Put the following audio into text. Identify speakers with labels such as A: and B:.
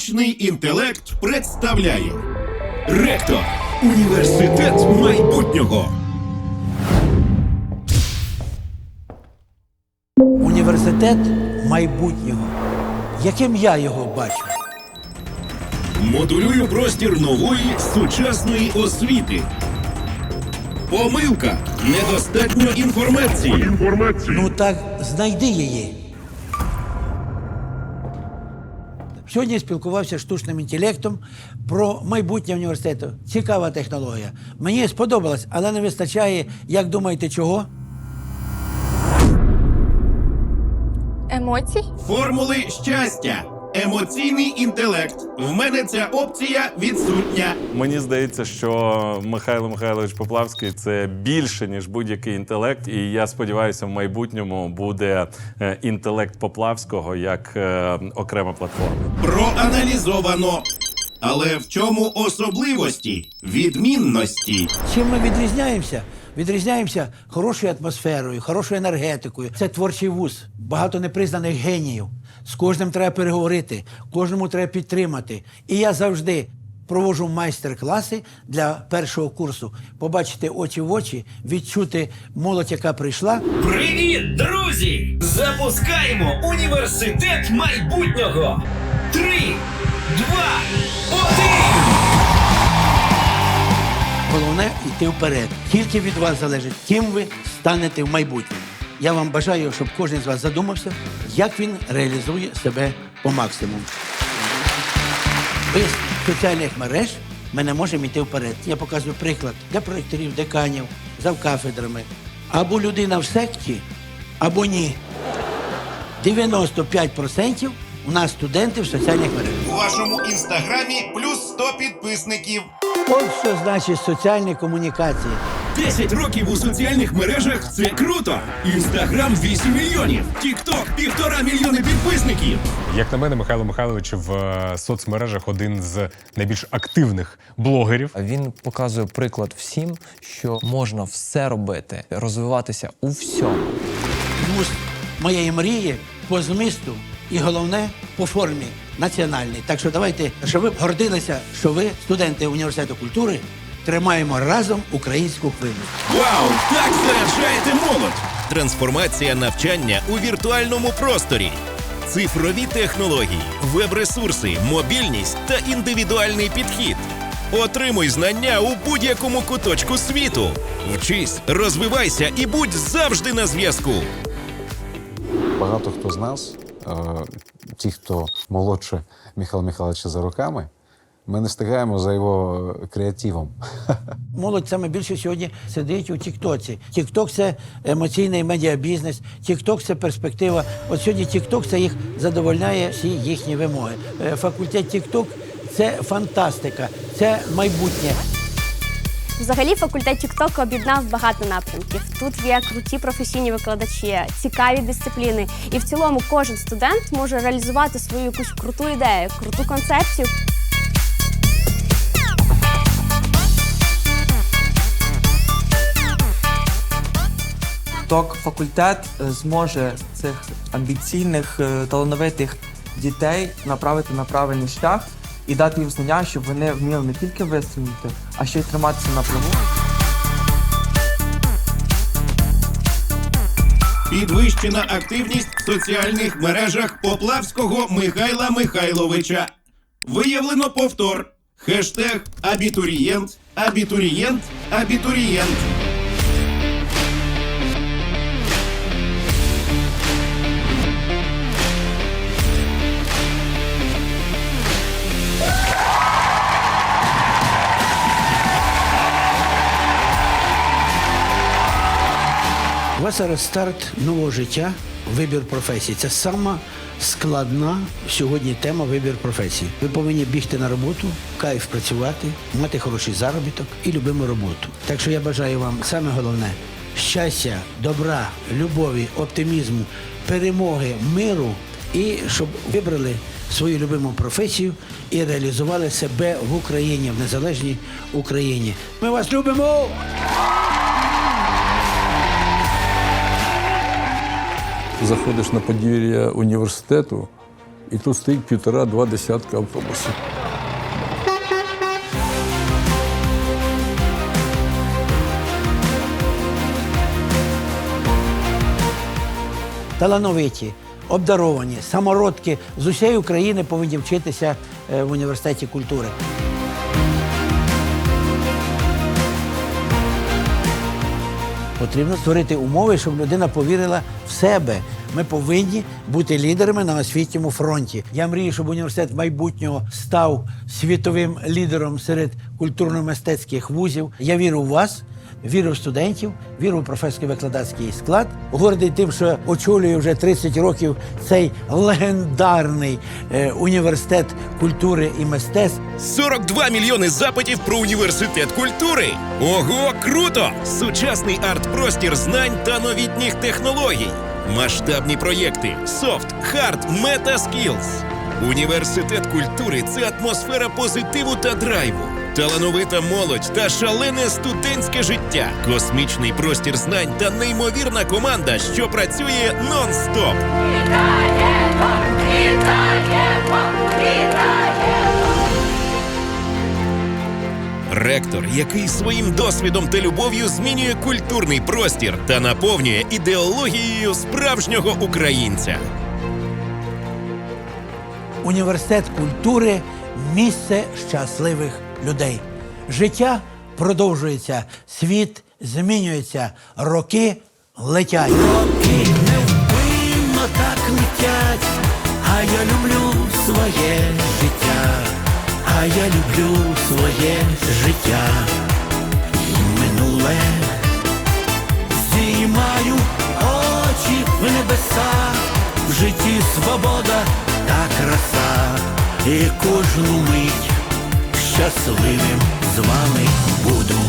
A: Штучний інтелект представляє Ректор Університет майбутнього.
B: Університет майбутнього. Яким я його бачу?
A: Модулюю простір нової сучасної освіти. Помилка. Недостатньо інформації.
B: Ну так знайди її. Сьогодні спілкувався з штучним інтелектом про майбутнє університету. Цікава технологія. Мені сподобалось, але не вистачає, як думаєте, чого?
C: Емоцій?
A: Формули щастя. Емоційний інтелект. В мене ця опція відсутня.
D: Мені здається, що Михайло Михайлович Поплавський це більше ніж будь-який інтелект, і я сподіваюся, в майбутньому буде е, інтелект Поплавського як е, окрема платформа.
A: Проаналізовано. Але в чому особливості? Відмінності.
B: Чим ми відрізняємося? Відрізняємося хорошою атмосферою, хорошою енергетикою. Це творчий вуз, багато непризнаних геніїв. З кожним треба переговорити, кожному треба підтримати. І я завжди проводжу майстер-класи для першого курсу. Побачити очі в очі, відчути молодь, яка прийшла.
E: Привіт, друзі! Запускаємо університет майбутнього! Три, два, один!
B: Головне йти вперед. Тільки від вас залежить, ким ви станете в майбутньому. Я вам бажаю, щоб кожен з вас задумався, як він реалізує себе по максимуму. Без соціальних мереж ми не можемо йти вперед. Я показую приклад для проєкторів, деканів, завкафедрами. Або людина в секті, або ні. 95% у нас студенти в соціальних мережах.
A: У вашому інстаграмі плюс 100 підписників.
B: От що значить соціальні комунікації.
A: 10 років у соціальних мережах це круто. Інстаграм 8 мільйонів. Тікток півтора мільйони підписників.
F: Як на мене, Михайло Михайлович в е, соцмережах один з найбільш активних блогерів.
G: Він показує приклад всім, що можна все робити, розвиватися у всьому.
B: вуз моєї мрії по змісту і головне по формі національній. Так що давайте, щоб ви гордилися, що ви, студенти університету культури, тримаємо разом українську хвилю.
A: Вау! Так заряджаєте молодь! Трансформація навчання у віртуальному просторі. Цифрові технології, веб-ресурси, мобільність та індивідуальний підхід. Отримуй знання у будь-якому куточку світу. Вчись, розвивайся і будь завжди на зв'язку.
H: Багато хто з нас, е, ті, хто молодше Михайла Михайловича за роками, ми не встигаємо за його креативом.
B: Молодь саме більше сьогодні сидить у Тіктоці. Тікток це емоційний медіабізнес, Тікток це перспектива. От сьогодні Тікток це їх задовольняє всі їхні вимоги. Е, Факультет Тікток це фантастика, це майбутнє.
C: Взагалі факультет TikTok об'єднав багато напрямків. Тут є круті професійні викладачі, цікаві дисципліни. І в цілому кожен студент може реалізувати свою якусь круту ідею, круту концепцію.
I: Ток факультет е, зможе цих амбіційних е, талановитих дітей направити на правильний шлях і дати їм знання, щоб вони вміли не тільки вистрілити, а ще й триматися на плаву.
A: Підвищена активність в соціальних мережах Поплавського Михайла Михайловича. Виявлено повтор. Хештег абітурієнт, абітурієнт, абітурієнт.
B: Вас зараз старт нового життя, вибір професії. Це сама складна сьогодні тема вибір професії. Ви повинні бігти на роботу, кайф працювати, мати хороший заробіток і любиму роботу. Так що я бажаю вам саме головне щастя, добра, любові, оптимізму, перемоги, миру і щоб вибрали свою любиму професію і реалізували себе в Україні, в незалежній Україні. Ми вас любимо!
J: Заходиш на подвір'я університету І тут стоїть півтора-два десятка автобусів.
B: талановиті, обдаровані, самородки з усієї України повинні вчитися е, в університеті культури. Потрібно створити умови, щоб людина повірила в себе. Ми повинні бути лідерами на освітньому фронті. Я мрію, щоб університет майбутнього став світовим лідером серед культурно-мистецьких вузів. Я вірю в вас. Вірю в студентів, вірю в професорсько-викладацький склад. Гордий тим, що очолюю вже 30 років цей легендарний е, університет культури і мистецтв.
A: 42 мільйони запитів про університет культури. Ого, круто! Сучасний арт-простір знань та новітніх технологій. Масштабні проєкти, софт, хард, мета скілз. Університет культури це атмосфера позитиву та драйву. Талановита молодь та шалене студентське життя, космічний простір знань та неймовірна команда, що працює нон-стоп. Ректор, який своїм досвідом та любов'ю змінює культурний простір та наповнює ідеологією справжнього українця.
B: Університет культури місце щасливих людей. Життя продовжується, світ змінюється, роки летять. Роки невпинно так летять, а я люблю своє життя, а я люблю своє життя. Минуле Зіймаю очі в небеса, в житті свобода та краса, і кожну мить щасливим з вами буду.